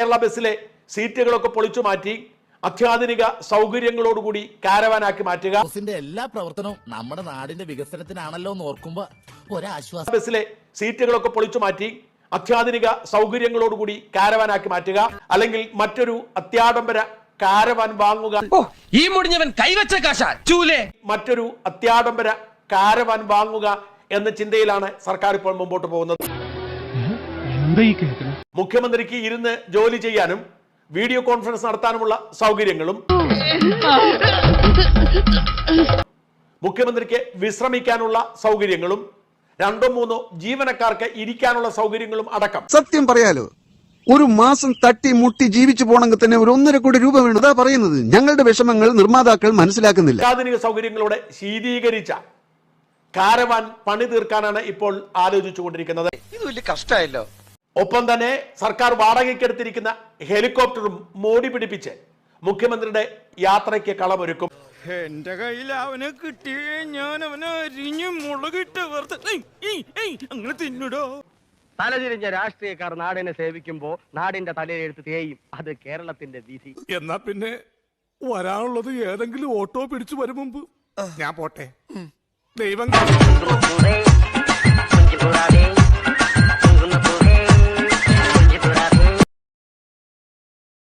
കേരള ബസ്സിലെ സീറ്റുകളൊക്കെ പൊളിച്ചു മാറ്റി അത്യാധുനിക സൗകര്യങ്ങളോടുകൂടി കാരവാനാക്കി മാറ്റുക. ബസ്സിന്റെ എല്ലാ പ്രവർത്തനവും നമ്മുടെ നാടിന്റെ വികസനത്തിനാണല്ലോ എന്ന് ഓർക്കുമ്പോ ഒരാശ്വാസം. ബസ്സിലെ സീറ്റുകളൊക്കെ പൊളിച്ചു മാറ്റി അത്യാധുനിക സൗകര്യങ്ങളോടുകൂടി കാരവാനാക്കി മാറ്റുക. അല്ലെങ്കിൽ മറ്റൊരു അത്യാഡംബര കാരവാൻ വാങ്ങുക. ഈ മുടിഞ്ഞവൻ കൈവച്ച കാശ. ചൂലേ. മറ്റൊരു അത്യാഡംബര കാരവാൻ വാങ്ങുക എന്ന ചിന്തയിലാണ് സർക്കാർ ഇപ്പോൾ മുമ്പോട്ട് പോകുന്നത്. മുഖ്യമന്ത്രിക്ക് ഇരുന്ന് ജോലി ചെയ്യാനും വീഡിയോ കോൺഫറൻസ് നടത്താനുമുള്ള സൗകര്യങ്ങളും മുഖ്യമന്ത്രിക്ക് വിശ്രമിക്കാനുള്ള സൗകര്യങ്ങളും രണ്ടോ മൂന്നോ ജീവനക്കാർക്ക് ഇരിക്കാനുള്ള സൗകര്യങ്ങളും അടക്കം. സത്യം പറയാലോ ഒരു മാസം തട്ടി മുട്ടി ജീവിച്ചു പോണെങ്കിൽ തന്നെ ഒരു ഒന്നര കോടി രൂപ വേണം. അതാ പറയുന്നത്. ഞങ്ങളുടെ വിഷമങ്ങൾ നിർമ്മാതാക്കൾ മനസ്സിലാക്കുന്നില്ല. അത്യാധുനിക സൗകര്യങ്ങളോടെ ശീതീകരിച്ച കാരവാൻ പണി തീർക്കാനാണ് ഇപ്പോൾ ആലോചിച്ചുകൊണ്ടിരിക്കുന്നത്. ഇത് വലിയ കഷ്ടായല്ലോ. ഒപ്പം തന്നെ സർക്കാർ വാടകയ്ക്കെടുത്തിരിക്കുന്ന ഹെലികോപ്റ്ററും മോടി പിടിപ്പിച്ച് മുഖ്യമന്ത്രിയുടെ യാത്രയ്ക്ക് കളമൊരുക്കും. എന്റെ കയ്യിൽ അവനെ കിട്ടിയേ ഞാൻ അവനെ അരിഞ്ഞു മുളകിട്ട് അങ്ങനെ തിന്നിടോ? തലതിരിഞ്ഞ രാഷ്ട്രീയക്കാർ നാടിനെ സേവിക്കുമ്പോ നാടിന്റെ തലയിലെടുത്ത് തേയും. അത് കേരളത്തിന്റെ വിധി. എന്നാ പിന്നെ വരാനുള്ളത് ഏതെങ്കിലും ഓട്ടോ പിടിച്ചു വരും മുമ്പ്. ഞാൻ പോട്ടെ. ദൈവം